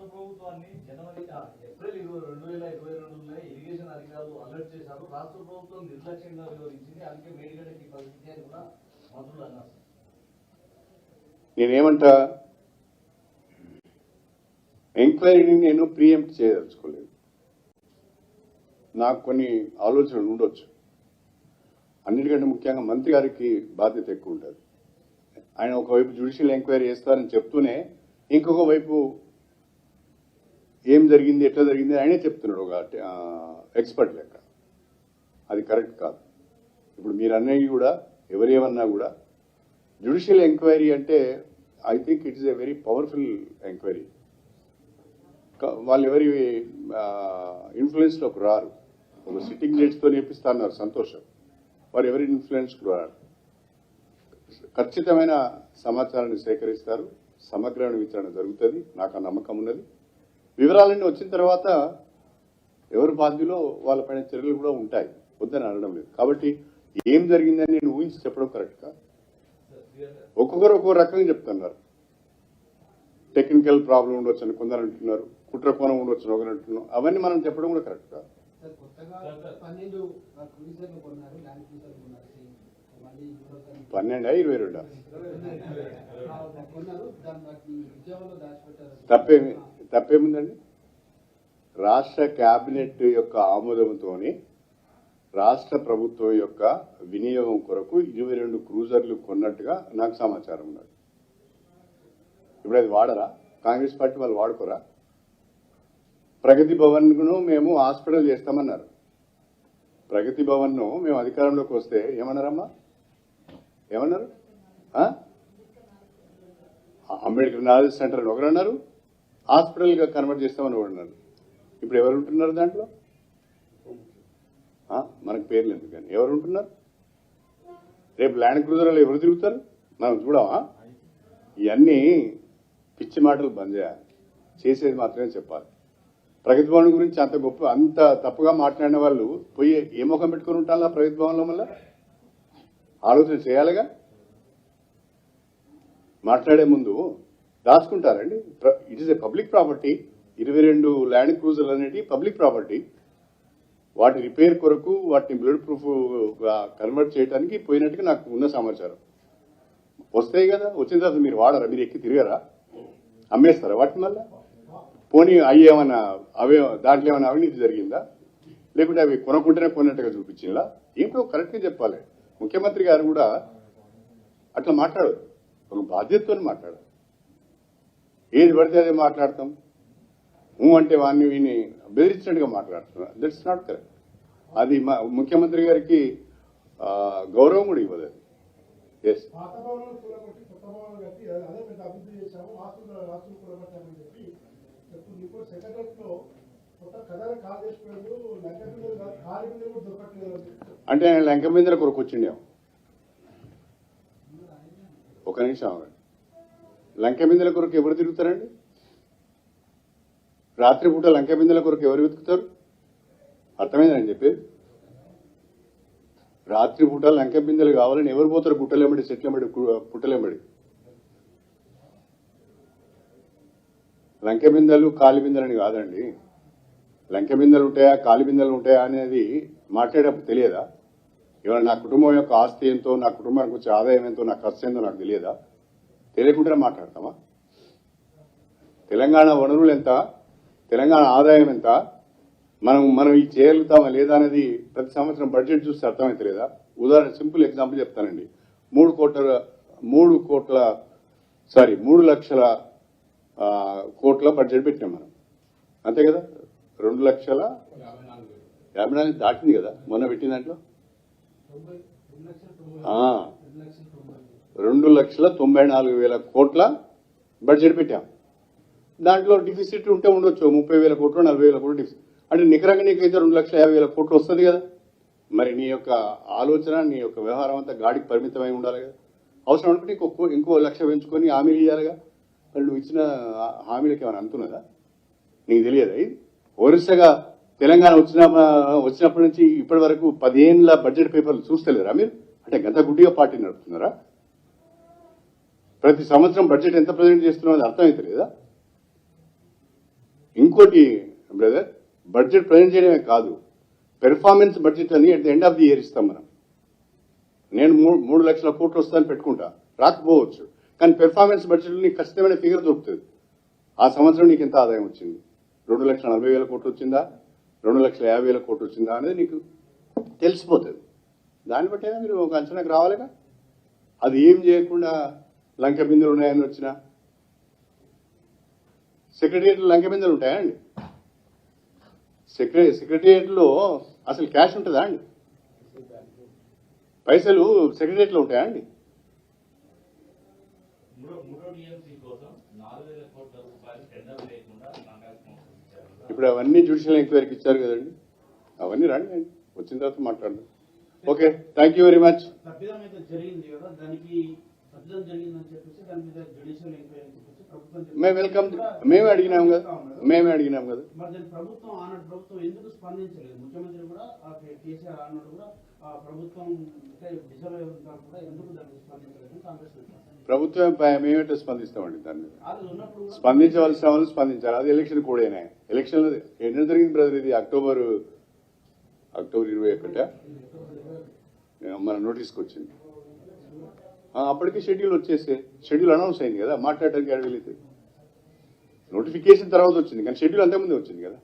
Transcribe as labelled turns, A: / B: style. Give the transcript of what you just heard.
A: రాష్ట్ర ప్రభుత్వాన్ని జనవరి ఏప్రిల్ ఇరవై రెండు వేల ఇరవై రెండులో ఇరిగేషన్ అధికారులు అలర్ట్ చేశారు. రాష్ట్ర ప్రభుత్వం నిర్లక్ష్యంగా వివరించింది. అందుకే మేడిగడ్డకి పరిస్థితి అని కూడా మంత్రులు అన్నారు.
B: నేనేమంటా? ఎంక్వైరీని నేను ప్రియంప్ట్ చేయదలుచుకోలేదు. నాకు కొన్ని ఆలోచనలు ఉండొచ్చు. అన్నిటికంటే ముఖ్యంగా మంత్రి గారికి బాధ్యత ఎక్కువ ఉంటుంది. ఆయన ఒకవైపు జ్యుడిషియల్ ఎంక్వైరీ చేస్తారని చెప్తూనే ఇంకొక వైపు ఏం జరిగింది ఎట్లా జరిగింది ఆయనే చెప్తున్నాడు ఒక ఎక్స్పర్ట్ లెక్క. అది కరెక్ట్ కాదు. ఇప్పుడు మీరు అన్నవి కూడా ఎవరేమన్నా కూడా జ్యుడిషియల్ ఎంక్వైరీ అంటే I think it is a very powerful enquiry. వాళ్ళు ఎవరి ఇన్ఫ్లుయెన్స్లోకి రారు. ఒక సిట్టింగ్ జడ్జితో నేర్పిస్తా సంతోషం. వారు ఎవరి ఇన్ఫ్లుయెన్స్కి రారు. ఖచ్చితమైన సమాచారాన్ని సేకరిస్తారు. సమగ్రమైన విచారణ జరుగుతుంది. నాకు ఆ నమ్మకం ఉన్నది. వివరాలన్నీ వచ్చిన తర్వాత ఎవరు బాధ్యులో వాళ్ళపైన చర్యలు కూడా ఉంటాయి. వద్దని అనడం లేదు. కాబట్టి ఏం జరిగిందని నేను ఊహించి చెప్పడం కరెక్ట్ కాదు ఒక్కొక్కరు ఒక్కొక్క రకంగా చెప్తున్నారు. టెక్నికల్ ప్రాబ్లం ఉండొచ్చు అని కొందరు అంటున్నారు. కుట్ర కోణం ఉండొచ్చు అని ఒకరు అంటున్నారు. అవన్నీ మనం చెప్పడం కూడా కరెక్ట్ కాదు
C: కొత్తగా పన్నెండు
B: ఇరవై రెండా? తప్పేమి? తప్పేముందండి? రాష్ట్ర కేబినెట్ యొక్క ఆమోదంతో రాష్ట్ర ప్రభుత్వం యొక్క వినియోగం కొరకు ఇరవై రెండు క్రూజర్లు కొన్నట్టుగా నాకు సమాచారం ఉన్నది. ఇప్పుడు అది వాడరా? కాంగ్రెస్ పార్టీ వాళ్ళు వాడుకోరా? ప్రగతి భవన్ను మేము హాస్పిటల్ చేస్తామన్నారు. ప్రగతి భవన్ను మేము అధికారంలోకి వస్తే ఏమన్నారమ్మా? ఏమన్నారు? అంబేద్కర్ నాలెడ్జ్ సెంటర్ ఒకరన్నారు ఒకరు అన్నారు. హాస్పిటల్గా కన్వర్ట్ చేస్తామని ఒకరు ఇప్పుడు ఎవరు ఉంటున్నారు దాంట్లో? మనకు పేర్లు ఎందుకని ఎవరు ఉంటున్నారు? రేపు ల్యాండ్ క్రూజర్లో ఎవరు తిరుగుతారు? మనం చూడవా? ఇవన్నీ పిచ్చి మాటలు బంద్ చేయాలి చేసేది మాత్రమే చెప్పాలి. ప్రగతి భవన్ గురించి అంత గొప్ప అంత తప్పుగా మాట్లాడిన వాళ్ళు పోయి ఏ ముఖం పెట్టుకుని ఆ ప్రగతి భవన్లో మళ్ళా? ఆలోచన చేయాలిగా? మాట్లాడే ముందు దాచుకుంటారండి. It is a public property ఇరవై రెండు ల్యాండ్ క్రూజర్లు అనేవి పబ్లిక్ ప్రాపర్టీ వాటి రిపేర్ కొరకు వాటిని బ్లడ్ ప్రూఫ్ కన్వర్ట్ చేయడానికి పోయినట్టుగా నాకు ఉన్న సమాచారం వస్తాయి కదా వచ్చిన తర్వాత మీరు వాడరా? మీరు ఎక్కి తిరగరా? అమ్మేస్తారా వాటిని మళ్ళా? పోనీ అవి ఏమన్నా అవే దాంట్లో ఏమైనా అవినీతి జరిగిందా? లేకుంటే అవి కొనకుంటేనే కొన్నట్టుగా చూపించిందా? ఏంటో కరెక్ట్గా చెప్పాలి. ముఖ్యమంత్రి గారు కూడా అట్లా మాట్లాడదు ఒక బాధ్యతతో మాట్లాడాలి ఏది పడితే అదే మాట్లాడతాం. ఊ అంటే వాడిని వీని బెదిరించినట్టుగా మాట్లాడుతున్నారు దట్స్ నాట్ కరెక్ట్ అది మా ముఖ్యమంత్రి గారికి గౌరవం కూడా ఇవ్వదు ఎస్. అంటే ఆయన లంక బిందెల కొరకు వచ్చిండేమో ఒక నిమిషం లంక బిందెల కొరకు ఎవరు తిరుగుతారండి? రాత్రిపూట లంక బిందెల కొరకు ఎవరు వెతుకుతారు? అర్థమైందని చెప్పేది? రాత్రిపూట లంక బిందెలు కావాలని ఎవరు పోతారు? గుట్టలేమడి చెట్లెంబడి కు- పుట్టలేమడి లంక బిందెలు కాలి బిందెలని కాదండి. లంక బిందెలు ఉంటాయా? కాలి బిందెలు ఉంటాయా అనేది మాట్లాడేటప్పుడు తెలియదా? ఇవాళ నా కుటుంబం యొక్క ఆస్తి ఎంతో నా కుటుంబానికి వచ్చే ఆదాయం ఎంతో నా ఖర్చు ఎంతో నాకు తెలియదా? తెలియకుండానే మాట్లాడతామా? తెలంగాణ వనరులు ఎంత? తెలంగాణ ఆదాయం ఎంత? మనం మనం ఇది చేయగలుగుతామా లేదా అనేది ప్రతి సంవత్సరం బడ్జెట్ చూస్తే అర్థమైతే లేదా? ఉదాహరణ సింపుల్ ఎగ్జాంపుల్ చెప్తానండి. మూడు కోట్ల మూడు కోట్ల సారీ మూడు లక్షల కోట్ల బడ్జెట్ పెట్టాం మనం. అంతే కదా? రెండు లక్షల యాభై నాలుగు దాటింది కదా మొన్న పెట్టిన దాంట్లో?
C: రెండు లక్షల తొంభై
B: నాలుగు వేల కోట్ల బడ్జెట్ పెట్టాం. దాంట్లో డిఫిసిట్ ఉంటే ఉండొచ్చు ముప్పై వేల కోట్లు నలభై వేల కోట్లు డిఫిసిట్ అంటే నికరంగా నీకైతే రెండు లక్షల యాభై వేల కోట్లు వస్తుంది కదా. మరి నీ యొక్క ఆలోచన నీ యొక్క వ్యవహారం అంతా గాడికి పరిమితమై ఉండాలి కదా. అవసరం అనుకుంటే ఇంకో ఇంకో లక్ష పెంచుకొని హామీలు ఇవ్వాలిగా మరి నువ్వు ఇచ్చిన హామీలకి ఏమైనా అంటున్నదా నీకు తెలియదా ఇది? వరుసగా తెలంగాణ వచ్చిన వచ్చినప్పటి నుంచి ఇప్పటి వరకు పదేళ్ళ బడ్జెట్ పేపర్లు చూస్తలేరా మీరు? అంటే గత గుడ్డిగా పార్టీ నడుపుతున్నారా? ప్రతి సంవత్సరం బడ్జెట్ ఎంత ప్రజెంట్ చేస్తున్నారో అది అర్థమైతే లేదా? ఇంకోటి బ్రదర్ బడ్జెట్ ప్రజెంట్ చేయడమే కాదు. పెర్ఫార్మెన్స్ బడ్జెట్ అని at the end of the year ఇస్తాం మనం. నేను మూడు మూడు లక్షల కోట్లు వస్తాను పెట్టుకుంటా. రాకపోవచ్చు. కానీ పెర్ఫార్మెన్స్ బడ్జెట్ నీకు ఖచ్చితమైన ఫిగర్ దొరుకుతుంది. ఆ సంవత్సరం నీకు ఎంత ఆదాయం వచ్చింది? రెండు లక్షల నలభై వేల కోట్లు వచ్చిందా? రెండు లక్షల యాభై వేల కోట్లు వచ్చిందా అనేది నీకు తెలిసిపోతుంది. దాన్ని బట్టి మీరు ఒక అంచనాకు రావాలిగా? అది ఏం చేయకుండా లంక బిందులు ఉన్నాయని వచ్చినా? సెక్రటరియట్ లంక బిందులు ఉంటాయా అండి? సెక్రటరీ సెక్రటరియట్లో అసలు క్యాష్ ఉంటుందా అండి? పైసలు సెక్రటరియట్లో ఉంటాయా అండి? ఇప్పుడు అవన్నీ జ్యుడిషియల్ ఎంక్వైరీకి ఇచ్చారు కదండి. అవన్నీ రండి వచ్చిన తర్వాత మాట్లాడదాం. Okay thank you very much.
C: జరిగింది కదా దానికి
B: మేము వెల్కమ్ మేమే అడిగినాం కదా. మేమే అడిగినాం కదా.
C: ప్రభుత్వం ఆనాడు ప్రభుత్వం ఎందుకు స్పందించలేదు? ముఖ్యమంత్రి కూడా ఆ కే- కేసీఆర్ ఆనాడు కూడా ఆ ప్రభుత్వం ఎందుకు స్పందించలేదు కాంగ్రెస్.
B: ప్రభుత్వం మేమేటో స్పందిస్తామండి దాని మీద.
C: అది ఉన్నప్పుడు కూడా
B: స్పందించవలసిన వాళ్ళు స్పందించాలి. అది ఎలక్షన్ కూడానే ఎలక్షన్ ఎన్ని జరిగింది బ్రదర్ ఇది? అక్టోబర్ అక్టోబర్ ఇరవై ఒకట? మన నోటీస్కి వచ్చింది. అప్పటికి షెడ్యూల్ వచ్చేసి షెడ్యూల్ అనౌన్స్ అయింది కదా మాట్లాడటానికి ఆడ నోటిఫికేషన్ తర్వాత వచ్చింది కానీ షెడ్యూల్ అంతకుముందే వచ్చింది కదా.